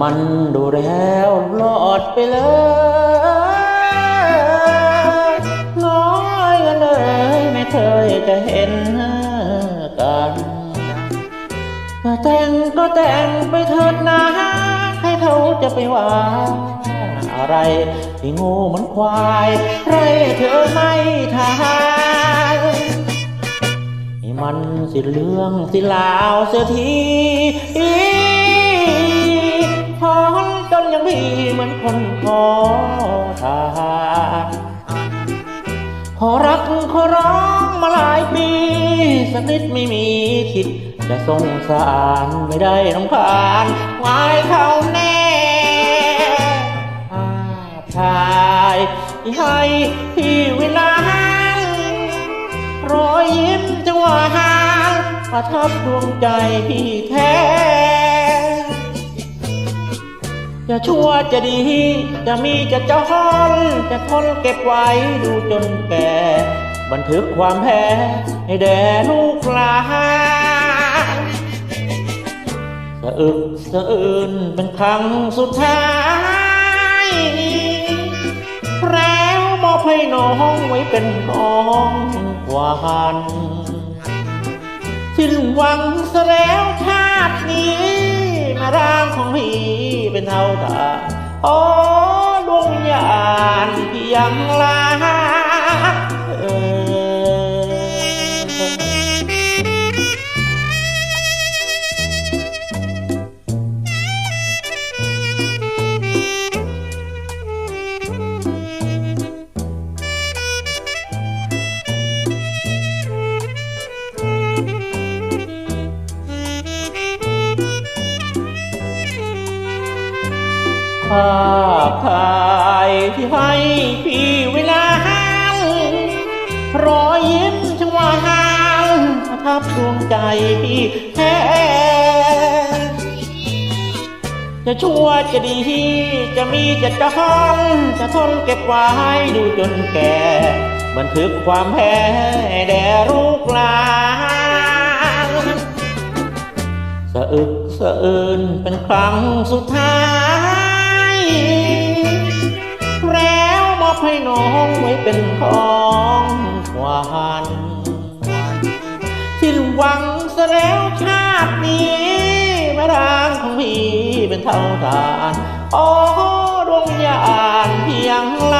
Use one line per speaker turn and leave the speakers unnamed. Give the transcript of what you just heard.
มันดูแล้วรอดไปเลยน้อยกันเลยไม่เคยจะเห็นกันก็แต่งก็แต่งไปเถิดนะ ให้เขาจะไปว่าอะไรที่งูเหมันควายไรเธอไม่ทานมันสิเหลืองสิลาวเสียที ยังพี่เหมือนคนขอทานขอรักขอร้องมาหลายปีสักนิดไม่มีคิด จะสงสารไม่ได้ต้องผ่านวายเขาแน่ภาชายให้พี่เวลารอยยิ้มจังหวะหางประทับดวงใจพี่แท้ จะชั่วจะดี จะมีจะจอนจะทนเก็บไว้ดูจนแก่ บันทึกความแพ้ให้แด่ลูกหลานสะอึกสะอื้นเป็นครั้งสุดท้ายแล้วมอบให้น้องไว้เป็นของหวานสิ้นหวังซะแล้วชาติาทาโอ้ดวงยานยังลา ภาพถ่ายที่ให้พี่เวลาห่างรอยยิ้มช่างว่าหางทับดวงใจพี่แท้จะชั่วจะดีจะมีจะจอนจะทนเก็บไว้ดูจนแก่ บันทึกความแพ้แด่ลูกหลานสะอึกสะอื้นเป็นครั้งสุดท้าย แล้วมอบให้น้องไว้เป็นของขวัญสิ้นหวังซะแล้วชาตินี้มารางของพี่เป็นเท่าทาน โอ้ดวงวิญาณเพียงละ